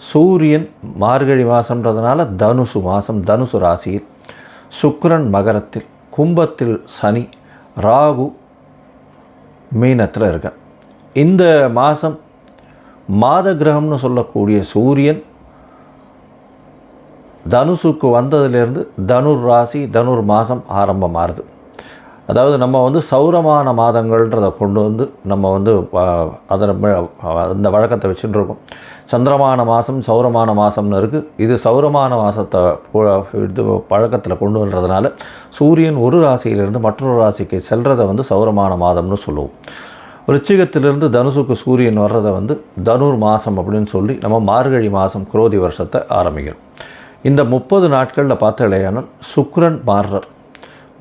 சூரியன் மார்கழி மாதம்ன்றதுனால தனுசு மாதம் தனுசு ராசியில் சுக்கரன் மகரத்தில் கும்பத்தில் சனி ராகு மீனத்தில் இருக்க இந்த மாதம் மாத கிரகம்னு சொல்லக்கூடிய சூரியன் தனுசுக்கு வந்ததுலேருந்து தனுர் ராசி தனுர் மாதம் ஆரம்பமாகுது அதாவது நம்ம வந்து சௌரமான மாதங்கள்ன்றதை கொண்டு வந்து நம்ம வந்து அதை அந்த வழக்கத்தை வச்சுட்டு இருக்கோம். சந்திரமான மாதம் சௌரமான மாதம்னு இருக்குது இது சௌரமான மாதத்தை இது பழக்கத்தில் கொண்டு வர்றதுனால சூரியன் ஒரு ராசியிலிருந்து மற்றொரு ராசிக்கு செல்றதை வந்து சௌரமான மாதம்னு சொல்லுவோம். ரிச்சிகத்திலிருந்து தனுசுக்கு சூரியன் வர்றதை வந்து தனுர் மாதம் அப்படின்னு சொல்லி நம்ம மார்கழி மாதம் குரோதி வருஷத்தை ஆரம்பிக்கிறோம். இந்த முப்பது நாட்களில் பார்த்தாலேயானால் சுக்ரன் மார்ரர்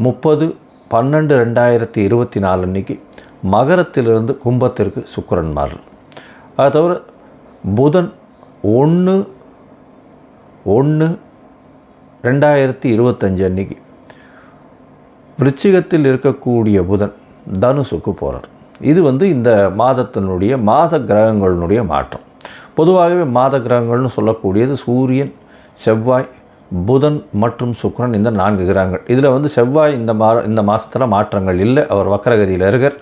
முப்பது பன்னெண்டு ரெண்டாயிரத்தி இருபத்தி நாலு அன்றைக்கி மகரத்திலிருந்து கும்பத்திற்கு சுக்கரன் மாறுறார் அதை தவிர புதன் ஒன்று ஒன்று ரெண்டாயிரத்தி இருபத்தஞ்சு அன்னைக்கு. விருச்சிகத்தில் இருக்கக்கூடிய புதன் தனுசுக்கு போகிறார் இது வந்து இந்த மாதத்தினுடைய மாத கிரகங்களினுடைய மாற்றம். பொதுவாகவே மாத கிரகங்கள்னு சொல்லக்கூடியது சூரியன் செவ்வாய் புதன் மற்றும் சுக்கரன் இந்த நான்கு கிரகங்கள். இதில் வந்து செவ்வாய் இந்த மா இந்த மாதத்தில் மாற்றங்கள் இல்லை. அவர் வக்கரகதியில் இருக்கார்.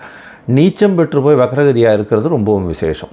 நீச்சம் பெற்று போய் வக்கரகதியாக இருக்கிறது ரொம்பவும் விசேஷம்.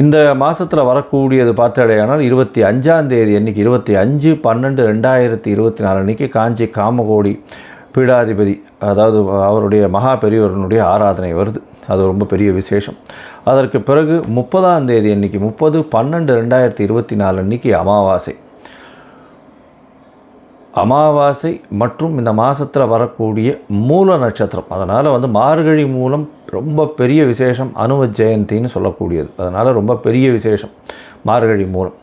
இந்த மாதத்தில் வரக்கூடியது பார்த்தடையானால் இருபத்தி அஞ்சாம் தேதி அன்றைக்கி இருபத்தி அஞ்சு பன்னெண்டு ரெண்டாயிரத்தி இருபத்தி நாலு அன்றைக்கி காஞ்சி காமகோடி பீடாதிபதி அதாவது அவருடைய மகா பெரியவரனுடைய ஆராதனை வருது. அது ரொம்ப பெரிய விசேஷம். அதற்கு பிறகு முப்பதாம் தேதி அன்றைக்கி முப்பது பன்னெண்டு ரெண்டாயிரத்தி இருபத்தி நாலு அன்றைக்கி அமாவாசை. அமாவாசை மற்றும் இந்த மாதத்தில் வரக்கூடிய மூல நட்சத்திரம். அதனால் வந்து மார்கழி மூலம் ரொம்ப பெரிய விசேஷம் அனும ஜெயந்தின்னு சொல்லக்கூடியது. அதனால் ரொம்ப பெரிய விசேஷம் மார்கழி மூலம்.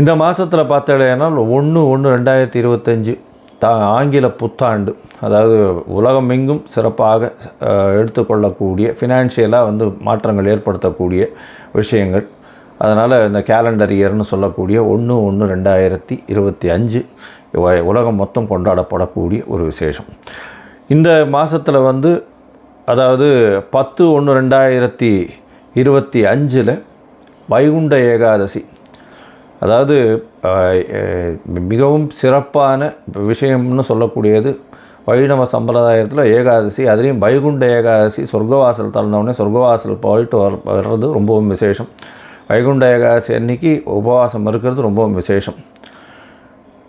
இந்த மாதத்தில் பார்த்தாலேனால் ஒன்று ஒன்று ரெண்டாயிரத்தி இருபத்தஞ்சு தா ஆங்கில புத்தாண்டு. அதாவது உலகமெங்கும் சிறப்பாக எடுத்துக்கொள்ளக்கூடிய ஃபினான்ஷியலாக வந்து மாற்றங்கள் ஏற்படுத்தக்கூடிய விஷயங்கள். அதனால் இந்த கேலண்டர் இயர்னு சொல்லக்கூடிய ஒன்று ஒன்று ரெண்டாயிரத்தி இருபத்தி அஞ்சு உலகம் மொத்தம் கொண்டாடப்படக்கூடிய ஒரு விசேஷம். இந்த மாதத்தில் வந்து அதாவது பத்து ஒன்று ரெண்டாயிரத்தி இருபத்தி அஞ்சில் வைகுண்ட ஏகாதசி. அதாவது மிகவும் சிறப்பான விஷயம்னு சொல்லக்கூடியது வைணவ சம்பிரதாயத்தில் ஏகாதசி அதுலேயும் வைகுண்ட ஏகாதசி சொர்க்கவாசல் திறந்தவுடனே சொர்க்கவாசல் போயிட்டு வர வர்றது ரொம்பவும் விசேஷம். வைகுண்ட ஏகாதசி அன்னைக்கு உபவாசம் இருக்கிறது ரொம்பவும் விசேஷம்.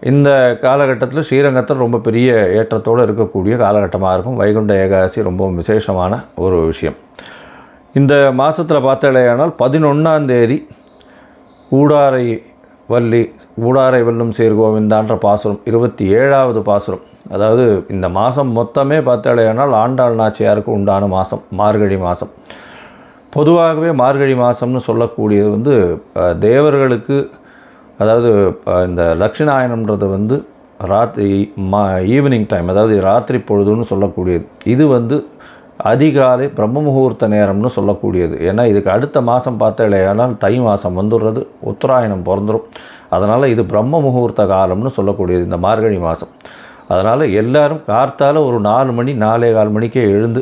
இந்த காலகட்டத்தில் ஸ்ரீரங்கத்தில் ரொம்ப பெரிய ஏற்றத்தோடு இருக்கக்கூடிய காலகட்டமாக இருக்கும். வைகுண்ட ஏகாதசி ரொம்பவும் விசேஷமான ஒரு விஷயம். இந்த மாதத்தில் பார்த்தாலேயானால் பதினொன்றாம் தேதி கூடாரை வள்ளி ஊடாரை வெல்லும் சேர் கோவிந்தான்ற பாசுரம் இருபத்தி ஏழாவது பாசுரம். அதாவது இந்த மாதம் மொத்தமே பார்த்தாலேயானால் ஆண்டாள் நாச்சியாருக்கு உண்டான மாதம் மார்கழி மாதம் பொதுவாகவே மார்கழி மாதம்னு சொல்லக்கூடியது வந்து தேவர்களுக்கு அதாவது இந்த தட்சிணாயனம்ன்றது வந்து ராத்திரி மா ஈவினிங் டைம் அதாவது ராத்திரி பொழுதுன்னு சொல்லக்கூடியது. இது வந்து அதிகாலை பிரம்ம முகூர்த்த நேரம்னு சொல்லக்கூடியது. ஏன்னா இதுக்கு அடுத்த மாதம் பார்த்தாலேயானால் தை மாதம் வந்துடுறது உத்தராயணம் பிறந்துடும் அதனால் இது பிரம்ம முகூர்த்த காலம்னு சொல்லக்கூடியது இந்த மார்கழி மாதம் அதனால் எல்லோரும் கார்த்தால் ஒரு நாலு மணி நாலே கால் மணிக்கே எழுந்து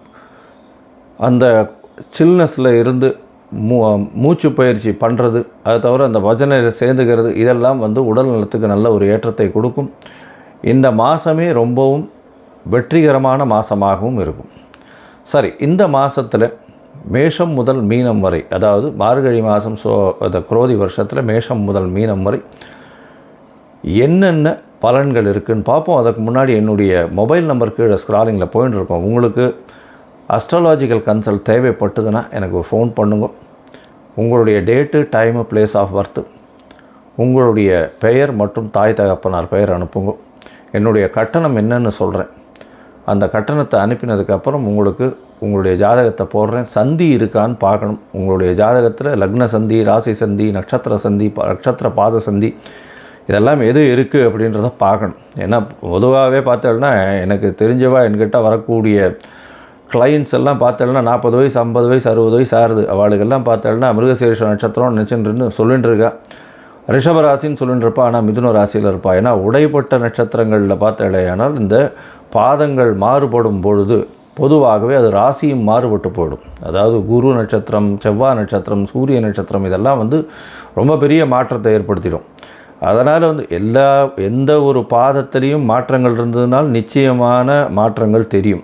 அந்த சில்னஸில் இருந்து மூ மூச்சு பயிற்சி பண்ணுறது அது தவிர அந்த பஜனையில் சேர்ந்துக்கிறது இதெல்லாம் வந்து உடல் நலத்துக்கு நல்ல ஒரு ஏற்றத்தை கொடுக்கும். இந்த மாதமே ரொம்பவும் வெற்றிகரமான மாதமாகவும் இருக்கும். சரி இந்த மாதத்தில் மேஷம் முதல் மீனம் வரை அதாவது மார்கழி மாதம் சோ அந்த குரோதி வருஷத்தில் மேஷம் முதல் மீனம் வரை என்னென்ன பலன்கள் இருக்குதுன்னு பார்ப்போம். அதுக்கு முன்னாடி என்னுடைய மொபைல் நம்பர் கீழே ஸ்க்ராலிங்கில் போயின்னு இருக்கோம். உங்களுக்கு அஸ்ட்ராலாஜிக்கல் கன்சல்ட் தேவைப்பட்டதுன்னா எனக்கு ஃபோன் பண்ணுங்க. உங்களுடைய date time place of birth உங்களுடைய பெயர் மற்றும் தாய் தகப்பனார் பெயர் அனுப்புங்க. என்னுடைய கட்டணம் என்னன்னு சொல்கிறேன் அந்த கட்டணத்தை அனுப்பினதுக்கப்புறம் உங்களுக்கு உங்களுடைய ஜாதகத்தை போடுறேன். சந்தி இருக்கான்னு பார்க்கணும். உங்களுடைய ஜாதகத்தில் லக்ன சந்தி ராசி சந்தி நட்சத்திர சந்தி நட்சத்திர பாத சந்தி இதெல்லாம் எது இருக்குது அப்படின்றத பார்க்கணும். ஏன்னா பொதுவாகவே பார்த்தோம்னா எனக்கு தெரிஞ்சவா என்கிட்ட வரக்கூடிய கிளைண்ட்ஸ் எல்லாம் பார்த்தோம்னா நாற்பது வயசு ஐம்பது வயசு அறுபது வயசு ஆறுது. அவளுக்கெல்லாம் பார்த்தோம்னா மிருகசீரிஷ நட்சத்திரம் நினச்சின்னு சொல்லிட்டு இருக்கா ரிஷபராசின்னு சொல்லிட்டு இருப்பா ஆனால் மிதுன ராசியில் இருப்பா. ஏன்னா உடைப்பட்ட நட்சத்திரங்களில் பார்த்தாலேயானால் இந்த பாதங்கள் மாறுபடும் பொழுது பொதுவாகவே அது ராசியும் மாறுபட்டு போயிடும். அதாவது குரு நட்சத்திரம் செவ்வாய் நட்சத்திரம் சூரிய நட்சத்திரம் இதெல்லாம் வந்து ரொம்ப பெரிய மாற்றத்தை ஏற்படுத்திடும். அதனால் வந்து எல்லா எந்த ஒரு பாதத்திலையும் மாற்றங்கள் இருந்ததுனால் நிச்சயமான மாற்றங்கள் தெரியும்.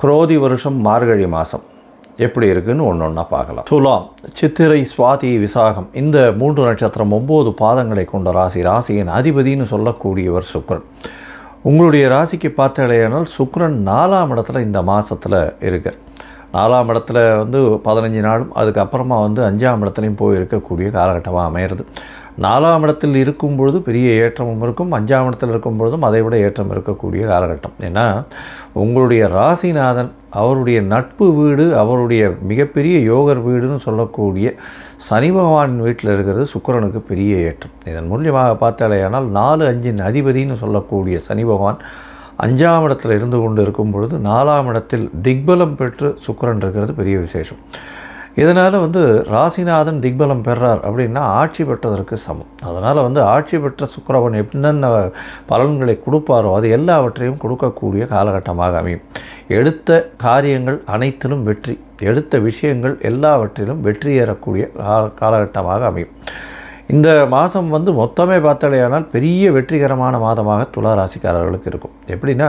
குரோதி வருஷம் மார்கழி மாதம் எப்படி இருக்குன்னு ஒன்று ஒன்றா பார்க்கலாம். துலாம் சித்திரை சுவாதி விசாகம். இந்த மூன்று நட்சத்திரம் ஒம்பது பாதங்களை கொண்ட ராசி ராசியின் அதிபதின்னு சொல்லக்கூடியவர் சுக்ரன். உங்களுடைய ராசிக்கு பார்த்தாலேயானால் சுக்ரன் நாலாம் இடத்துல இந்த மாதத்தில் இருக்கார் நாலாம் இடத்துல வந்து பதினஞ்சு நாளும் அதுக்கப்புறமா வந்து அஞ்சாம் இடத்துலையும் போய் இருக்கக்கூடிய காலகட்டமாக அமையிறது. நாலாம் இடத்தில் இருக்கும் பொழுது பெரிய ஏற்றமும் இருக்கும் அஞ்சாம் இடத்தில் இருக்கும் பொழுதும் அதை விட ஏற்றம் இருக்கக்கூடிய காலகட்டம். ஏன்னா உங்களுடைய ராசிநாதன் அவருடைய நட்பு வீடு அவருடைய மிகப்பெரிய யோகர் வீடுன்னு சொல்லக்கூடிய சனி பகவான் வீட்டில் இருக்கிறது சுக்கிரனுக்கு பெரிய ஏற்றம். இதன் மூலியமாக பார்த்தாலேயானால் நாலு அஞ்சின் அதிபதின்னு சொல்லக்கூடிய சனி பகவான் அஞ்சாம் இடத்தில் இருந்து கொண்டு இருக்கும் பொழுது நாலாம் இடத்தில் திக்பலம் பெற்று சுக்கிரன் இருக்கிறது பெரிய விசேஷம். இதனால் வந்து ராசிநாதன் திக்பலம் பெறார் அப்படின்னா ஆட்சி பெற்றதற்கு சமம். அதனால் வந்து ஆட்சி பெற்ற சுக்கரவன் என்னென்ன பலன்களை கொடுப்பாரோ அது எல்லாவற்றையும் கொடுக்கக்கூடிய காலகட்டமாக அமையும். எடுத்த காரியங்கள் அனைத்திலும் வெற்றி எடுத்த விஷயங்கள் எல்லாவற்றிலும் வெற்றி ஏறக்கூடிய கால காலகட்டமாக அமையும். இந்த மாதம் வந்து மொத்தமே பார்த்தாலேயானால் பெரிய வெற்றிகரமான மாதமாக துலா ராசிக்காரர்களுக்கு இருக்கும். எப்படின்னா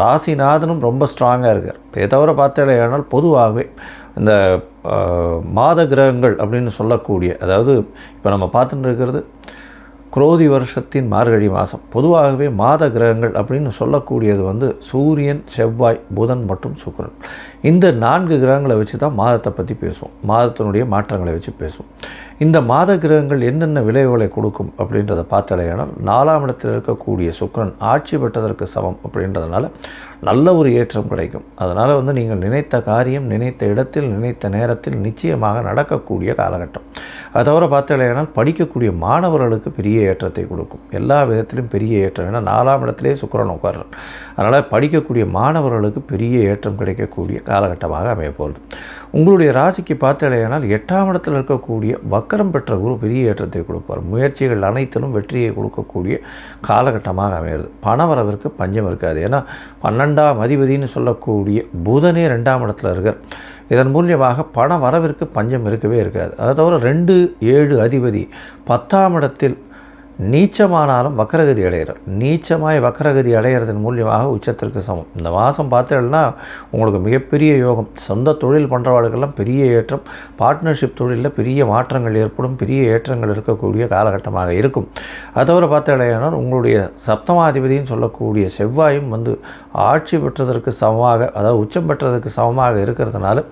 ராசிநாதனும் ரொம்ப ஸ்ட்ராங்காக இருக்கார். இதை தவிர பார்த்தாலேயானால் பொதுவாகவே இந்த மாத கிரகங்கள் அப்படின்னு சொல்லக்கூடிய அதாவது இப்போ நம்ம பார்த்துட்டு இருக்கிறது குரோதி வருஷத்தின் மார்கழி மாதம். பொதுவாகவே மாத கிரகங்கள் அப்படின்னு சொல்லக்கூடியது வந்து சூரியன் செவ்வாய் புதன் மற்றும் சுக்கரன். இந்த நான்கு கிரகங்களை வச்சு தான் மாதத்தை பற்றி பேசுவோம். மாதத்தினுடைய மாற்றங்களை வச்சு பேசுவோம். இந்த மாத கிரகங்கள் என்னென்ன விளைவுகளை கொடுக்கும் அப்படின்றத பார்த்தலையானால் நாலாம் இடத்தில் இருக்கக்கூடிய சுக்கரன் ஆட்சி பெற்றதற்கு சமம் அப்படின்றதுனால நல்ல ஒரு ஏற்றம் கிடைக்கும். அதனால் வந்து நீங்கள் நினைத்த காரியம் நினைத்த இடத்தில் நினைத்த நேரத்தில் நிச்சயமாக நடக்கக்கூடிய காலகட்டம். அது தவிர பார்த்தலையானால் படிக்கக்கூடிய மாணவர்களுக்கு பெரிய ஏற்றத்தை கொடுக்கும். எல்லா விதத்திலும் பெரிய ஏற்றம். ஏன்னா நாலாம் இடத்திலே சுக்கரன் உட்கார்றார் அதனால் படிக்கக்கூடிய மாணவர்களுக்கு பெரிய ஏற்றம் கிடைக்கக்கூடிய காலகட்டமாக அமைய போகிறது உங்களுடைய ராசிக்கு பார்த்தலையானால் எட்டாம் இடத்தில் இருக்கக்கூடிய வக் வக்கரம் பெற்ற குரு பெரிய ஏற்றத்தை கொடுப்பார். முயற்சிகள் அனைத்திலும் வெற்றியை கொடுக்கக்கூடிய காலகட்டமாக அமையிறது பணவரவிற்கு பஞ்சம் இருக்காது. ஏன்னா பன்னெண்டாம் அதிபதினு சொல்லக்கூடிய புதனே ரெண்டாம் இடத்துல இருக்கார். இதன் மூலியமாக பண வரவிற்கு பஞ்சம் இருக்கவே இருக்காது. அதை தவிர ரெண்டு ஏழு அதிபதி பத்தாம் இடத்தில் நீச்சமானாலும் வக்கரகதி அடைகிறார் நீச்சமாய் வக்கரகதி அடைகிறதன் மூலியமாக உச்சத்திற்கு சமம். இந்த மாதம் பார்த்தீங்கன்னா உங்களுக்கு மிகப்பெரிய யோகம். சொந்த தொழில் பண்ணுறவாளுக்கெல்லாம் பெரிய ஏற்றம் பார்ட்னர்ஷிப் தொழிலில் பெரிய மாற்றங்கள் ஏற்படும் பெரிய ஏற்றங்கள் இருக்கக்கூடிய காலகட்டமாக இருக்கும். அதை தவிர பார்த்தீங்கன்னா உங்களுடைய சப்தமாதிபதின்னு சொல்லக்கூடிய செவ்வாயும் வந்து ஆட்சி பெற்றதற்கு சமமாக அதாவது உச்சம் பெற்றதற்கு சமமாக இருக்கிறதுனால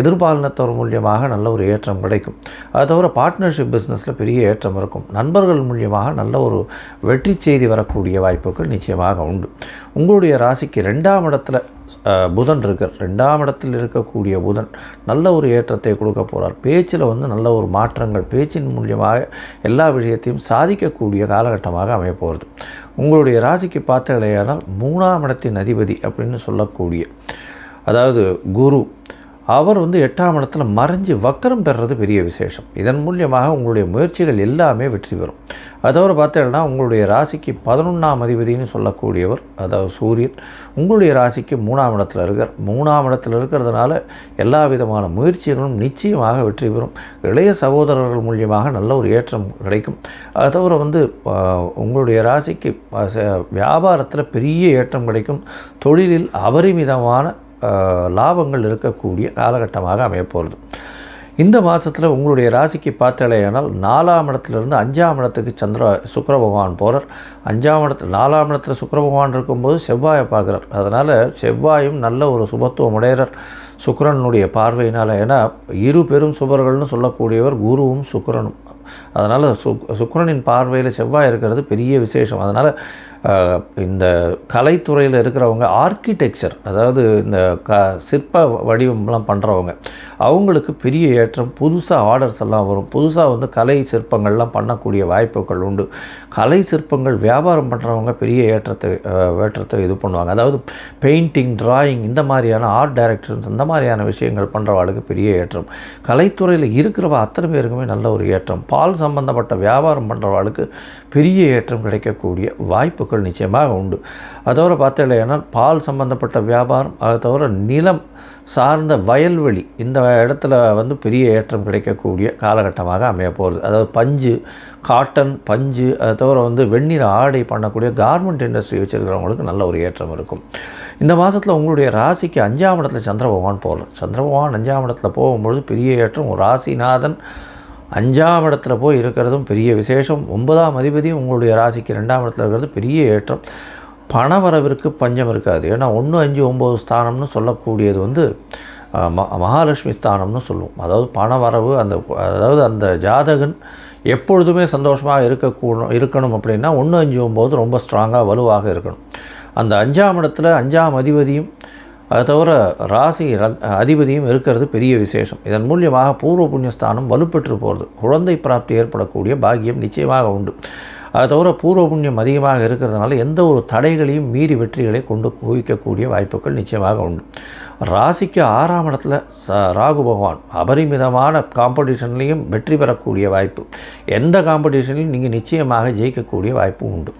எதிர்பாலினத்தவர் மூலியமாக நல்ல ஒரு ஏற்றம் கிடைக்கும். அது தவிர பார்ட்னர்ஷிப் பிஸ்னஸில் பெரிய ஏற்றம் இருக்கும். நண்பர்கள் மூலியமாக நல்ல ஒரு வெற்றி செய்தி வரக்கூடிய வாய்ப்புகள் நிச்சயமாக உண்டு. உங்களுடைய ராசிக்கு ரெண்டாம் இடத்துல புதன் இருக்கார். ரெண்டாம் இடத்தில் இருக்கக்கூடிய புதன் நல்ல ஒரு ஏற்றத்தை கொடுக்க போகிறார் பேச்சில் வந்து நல்ல ஒரு மாற்றங்கள் பேச்சின் மூலியமாக எல்லா விஷயத்தையும் சாதிக்கக்கூடிய காலகட்டமாக அமையப்போகிறது உங்களுடைய ராசிக்கு பார்த்தீங்களேயானால் மூணாம் இடத்தின் அதிபதி அப்படின்னு சொல்லக்கூடிய அதாவது குரு அவர் வந்து எட்டாம் இடத்துல மறைஞ்சு வக்கரம் பெறுறது பெரிய விசேஷம். இதன் மூலியமாக உங்களுடைய முயற்சிகள் எல்லாமே வெற்றி பெறும். அதோடு பார்த்தீங்கன்னா உங்களுடைய ராசிக்கு பதினொன்றாம் அதிபதினு சொல்லக்கூடியவர் அதாவது சூரியன் உங்களுடைய ராசிக்கு மூணாம் இடத்துல இருக்கார். மூணாம் இடத்துல இருக்கிறதுனால எல்லா விதமான முயற்சிகளும் நிச்சயமாக வெற்றி பெறும். இளைய சகோதரர்கள் மூலியமாக நல்ல ஒரு ஏற்றம் கிடைக்கும். அது தவிர வந்து உங்களுடைய ராசிக்கு வியாபாரத்தில் பெரிய ஏற்றம் கிடைக்கும். தொழிலில் அபரிமிதமான லாபங்கள் இருக்கக்கூடிய காலகட்டமாக அமையப்போகிறது இந்த மாதத்தில் உங்களுடைய ராசிக்கு பார்த்தாலேயானால் நாலாம் இடத்துலேருந்து அஞ்சாம் இடத்துக்கு சந்திர சுக்கர பகவான் போகிறார் அஞ்சாம் இடத்துல நாலாம் இடத்துல சுக்கர பகவான் இருக்கும்போது செவ்வாயை பார்க்குறார். அதனால் செவ்வாயும் நல்ல ஒரு சுபத்துவம் உடையிறார் சுக்கரனுடைய பார்வையினால் ஏன்னா இரு பெரும் சுபர்கள்னு சொல்லக்கூடியவர் குருவும் சுக்கரனும். அதனால் சுக் சுக்கரனின் பார்வையில் செவ்வாய் இருக்கிறது பெரிய விசேஷம். அதனால் இந்த கலைத்துறையில் இருக்கிறவங்க ஆர்கிடெக்சர் அதாவது இந்த க சிற்ப வடிவம்லாம் பண்ணுறவங்க அவங்களுக்கு பெரிய ஏற்றம் புதுசாக ஆர்டர்ஸ் எல்லாம் வரும். புதுசாக வந்து கலை சிற்பங்கள்லாம் பண்ணக்கூடிய வாய்ப்புகள் உண்டு. கலை சிற்பங்கள் வியாபாரம் பண்ணுறவங்க பெரிய ஏற்றத்தை ஏற்றத்தை இது பண்ணுவாங்க. அதாவது பெயிண்டிங் டிராயிங் இந்த மாதிரியான ஆர்ட் டைரக்டர்ஸ் இந்த மாதிரியான விஷயங்கள் பண்ணுறவாளுக்கு பெரிய ஏற்றம். கலைத்துறையில் இருக்கிறவ அத்தனை பேருக்குமே நல்ல ஒரு ஏற்றம். பால் சம்பந்தப்பட்ட வியாபாரம் பண்ணுறவாளுக்கு பெரிய ஏற்றம் கிடைக்கக்கூடிய வாய்ப்புகள் நிச்சயமாக உண்டு. அதோட பார்த்தீங்கன்னா பால் சம்பந்தப்பட்ட வியாபாரம் அதை தவிர நிலம் சார்ந்த வயல்வெளி இந்த இடத்துல வந்து பெரிய ஏற்றம் கிடைக்கக்கூடிய காலகட்டமாக அமைய போகிறது. அதாவது பஞ்சு காட்டன் பஞ்சு அதை தவிர வந்து வெந்நீர் ஆடை பண்ணக்கூடிய கார்மெண்ட் இண்டஸ்ட்ரி வச்சுருக்கிறவங்களுக்கு நல்ல ஒரு ஏற்றம் இருக்கும். இந்த மாதத்தில் உங்களுடைய ராசிக்கு அஞ்சாம் இடத்துல சந்திர பகவான் போகலாம். சந்திர பகவான் அஞ்சாம் இடத்துல போகும்பொழுது பெரிய ஏற்றம் ஒரு ராசிநாதன் அஞ்சாம் இடத்துல போய் இருக்கிறதும் பெரிய விசேஷம். ஒன்பதாம் அதிபதியும் உங்களுடைய ராசிக்கு ரெண்டாம் இடத்துல இருக்கிறது பெரிய ஏற்றம். பண வரவிற்கு பஞ்சம் இருக்காது. ஏன்னா ஒன்று அஞ்சு ஒம்பது ஸ்தானம்னு சொல்லக்கூடியது வந்து ம மகாலட்சுமி ஸ்தானம்னு சொல்லுவோம். அதாவது பண வரவு அந்த அதாவது அந்த ஜாதகன் எப்பொழுதுமே சந்தோஷமாக இருக்கக்கூடும் இருக்கணும் அப்படின்னா ஒன்று அஞ்சு ஒம்பது ரொம்ப ஸ்ட்ராங்காக வலுவாக இருக்கணும். அந்த அஞ்சாம் இடத்துல அஞ்சாம் அதிபதியும் அது தவிர ராசி அதிபதியும் இருக்கிறது பெரிய விசேஷம். இதன் மூலியமாக பூர்வ புண்ணியஸ்தானம் வலுப்பெற்று போகிறது குழந்தை பிராப்தி ஏற்படக்கூடிய பாக்கியம் நிச்சயமாக உண்டு. அது தவிர பூர்வ புண்ணியம் அதிகமாக இருக்கிறதுனால எந்த ஒரு தடைகளையும் மீறி வெற்றிகளை கொண்டு குவிக்கக்கூடிய வாய்ப்புகள் நிச்சயமாக உண்டு. ராசிக்கு ஆறாம் இடத்துல ச ராகு பகவான் அபரிமிதமான காம்படிஷன்லேயும் வெற்றி பெறக்கூடிய வாய்ப்பு. எந்த காம்படிஷன்லையும் நீங்கள் நிச்சயமாக ஜெயிக்கக்கூடிய வாய்ப்பு உண்டு.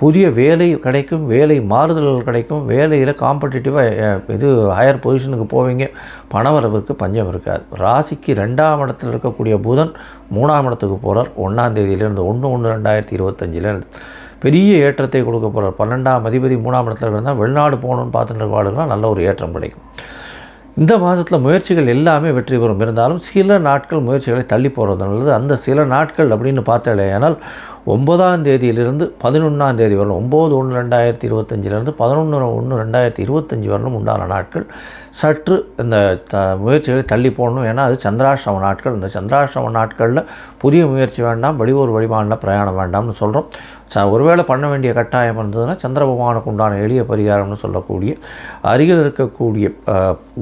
புதிய வேலை கிடைக்கும் வேலை மாறுதல்கள் கிடைக்கும் வேலையில் காம்படிட்டிவாக இது ஹையர் பொசிஷனுக்கு போவீங்க. பணவரவுக்கு பஞ்சம் இருக்காது. ராசிக்கு ரெண்டாம் இடத்தில் இருக்கக்கூடிய புதன் மூணாம் இடத்துக்கு போகிறார் ஒன்றாம் தேதியிலேருந்து ஒன்று ஒன்று ரெண்டாயிரத்தி இருபத்தஞ்சிலேருந்து பெரிய ஏற்றத்தை கொடுக்க போகிறார் பன்னெண்டாம் அதிபதி மூணாம் இடத்துல இருந்தால் வெளிநாடு போகணும்னு பார்த்துட்டு இருக்கவாளுக்குலாம் நல்ல ஒரு ஏற்றம் கிடைக்கும். இந்த மாதத்தில் முயற்சிகள் எல்லாமே வெற்றி பெறும். இருந்தாலும் சில நாட்கள் முயற்சிகளை தள்ளி போகிறது நல்லது. அந்த சில நாட்கள் அப்படின்னு பார்த்தாலே ஆனால் ஒன்பதாம் தேதியிலிருந்து பதினொன்றாம் தேதி வரலும் ஒம்பது ஒன்று ரெண்டாயிரத்தி இருபத்தஞ்சிலிருந்து பதினொன்று ஒன்று ரெண்டாயிரத்தி இருபத்தஞ்சி வரலும் உண்டான நாட்கள் சற்று இந்த த முயற்சிகளை தள்ளி போடணும். ஏன்னா அது சந்திராஷ்டம நாட்கள். இந்த சந்திராஷ்டம நாட்களில் புதிய முயற்சி வேண்டாம் வெளியூர் வழிபாடில் பிரயாணம் வேண்டாம்னு சொல்கிறோம் ச ஒருவேளை பண்ண வேண்டிய கட்டாயம் இருந்ததுன்னா சந்திரபகவானுக்கு உண்டான எளிய பரிகாரம்னு சொல்லக்கூடிய அருகில் இருக்கக்கூடிய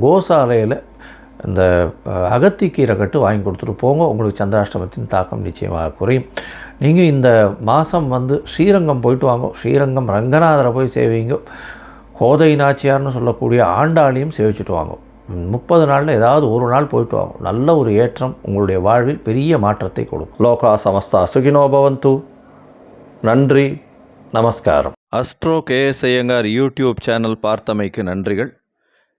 கோசாலையில் இந்த அகத்திக்கீரை கட்டு வாங்கி கொடுத்துட்டு போங்க. உங்களுக்கு சந்திராஷ்டமத்தின் தாக்கம் நிச்சயமாக குறையும். நீங்கள் இந்த மாதம் வந்து ஸ்ரீரங்கம் போயிட்டு வாங்க. ஸ்ரீரங்கம் ரங்கநாதரை போய் சேவிங்க. கோதை நாச்சியார்னு சொல்லக்கூடிய ஆண்டாளையும் சேவிச்சுட்டு வாங்க. முப்பது நாளில் ஏதாவது ஒரு நாள் போயிட்டு வாங்க. நல்ல ஒரு ஏற்றம் உங்களுடைய வாழ்வில் பெரிய மாற்றத்தை கொடுக்கும். லோகா சமஸ்தா சுகினோ பவந்து. நன்றி. நமஸ்காரம். Astro K S Iyengar YouTube channel பார்த்தமைக்கு நன்றிகள்.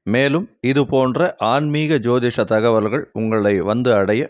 மேலும் இது போன்ற ஆன்மீக ஜோதிஷ தகவல்கள் உங்களை வந்து அடைய